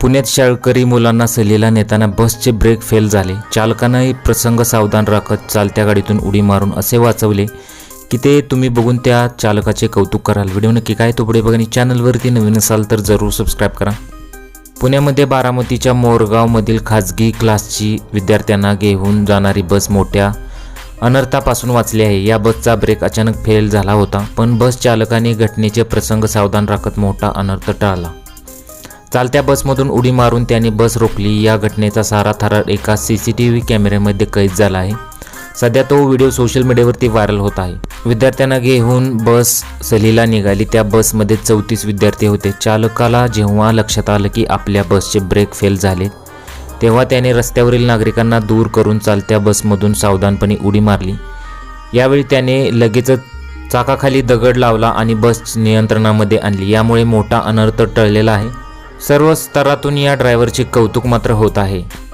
पुण्यात शाळकरी मुलांना सलीला नेताना बसचे ब्रेक फेल झाले. चालकानंही प्रसंग सावधान राखत चालत्या गाडीतून उडी मारून असे वाचवले की ते तुम्ही बघून त्या चालकाचे कौतुक कराल. व्हिडिओ नक्की काय तो पुढे बघा आणि चॅनलवरती नवीन असाल तर जरूर सबस्क्राईब करा. पुण्यामध्ये बारामतीच्या मोरगावमधील खाजगी क्लासची विद्यार्थ्यांना घेऊन जाणारी बस मोठ्या अनर्थापासून वाचली आहे. या बसचा ब्रेक अचानक फेल झाला होता पण बस चालकाने घटनेचे प्रसंग सावधान राखत मोठा अनर्थ टाळला. चालत्या बसमधून उडी मारून त्याने बस रोखली. या घटनेचा सारा थरार एका सी सी टी व्ही कॅमेऱ्यामध्ये कैद झाला आहे. सध्या तो व्हिडिओ सोशल मीडियावरती व्हायरल होत आहे. विद्यार्थ्यांना घेऊन बस सहलीला निघाली. त्या बसमध्ये चौतीस विद्यार्थी होते. चालकाला जेव्हा लक्षात आलं की आपल्या बसचे ब्रेक फेल झाले तेव्हा त्याने रस्त्यावरील नागरिकांना दूर करून चालत्या बसमधून सावधानपणे उडी मारली. यावेळी त्याने लगेचच चाकाखाली दगड लावला आणि बस नियंत्रणामध्ये आणली. यामुळे मोठा अनर्थ टळलेला आहे. सर्व स्तरातून या ड्रायव्हरचे कौतुक मात्र होत आहे.